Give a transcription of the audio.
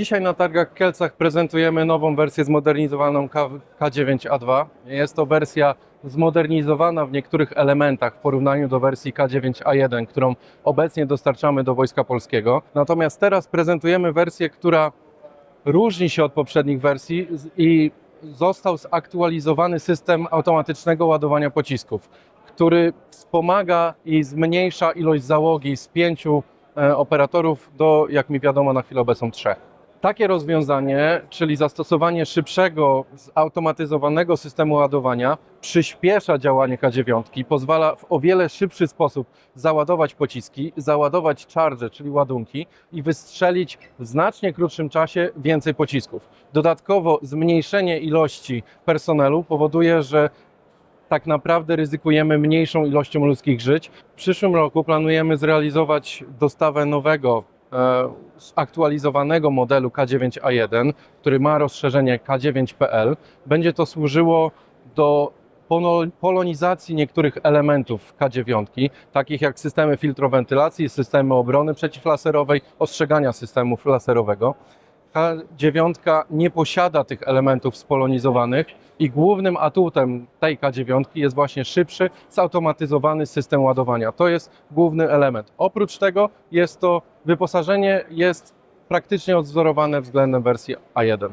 Dzisiaj na targach Kielcach prezentujemy nową wersję zmodernizowaną K- K9A2. Jest to wersja zmodernizowana w niektórych elementach w porównaniu do wersji K9A1, którą obecnie dostarczamy do Wojska Polskiego. Natomiast teraz prezentujemy wersję, która różni się od poprzednich wersji i został zaktualizowany system automatycznego ładowania pocisków, który wspomaga i zmniejsza ilość załogi z pięciu e, operatorów do, jak mi wiadomo, na chwilę obecną trzech. Takie rozwiązanie, czyli zastosowanie szybszego, zautomatyzowanego systemu ładowania, przyspiesza działanie K9, pozwala w o wiele szybszy sposób załadować pociski, załadować charge, czyli ładunki i wystrzelić w znacznie krótszym czasie więcej pocisków. Dodatkowo zmniejszenie ilości personelu powoduje, że tak naprawdę ryzykujemy mniejszą ilością ludzkich żyć. W przyszłym roku planujemy zrealizować dostawę nowego, zaktualizowanego modelu K9A1, który ma rozszerzenie K9PL. Będzie to służyło do polonizacji niektórych elementów K9, takich jak systemy filtrowentylacji, systemy obrony przeciwlaserowej, ostrzegania systemu laserowego. K9 nie posiada tych elementów spolonizowanych i głównym atutem tej K9 jest właśnie szybszy, zautomatyzowany system ładowania. To jest główny element. Oprócz tego jest to wyposażenie jest praktycznie odwzorowane względem wersji A1.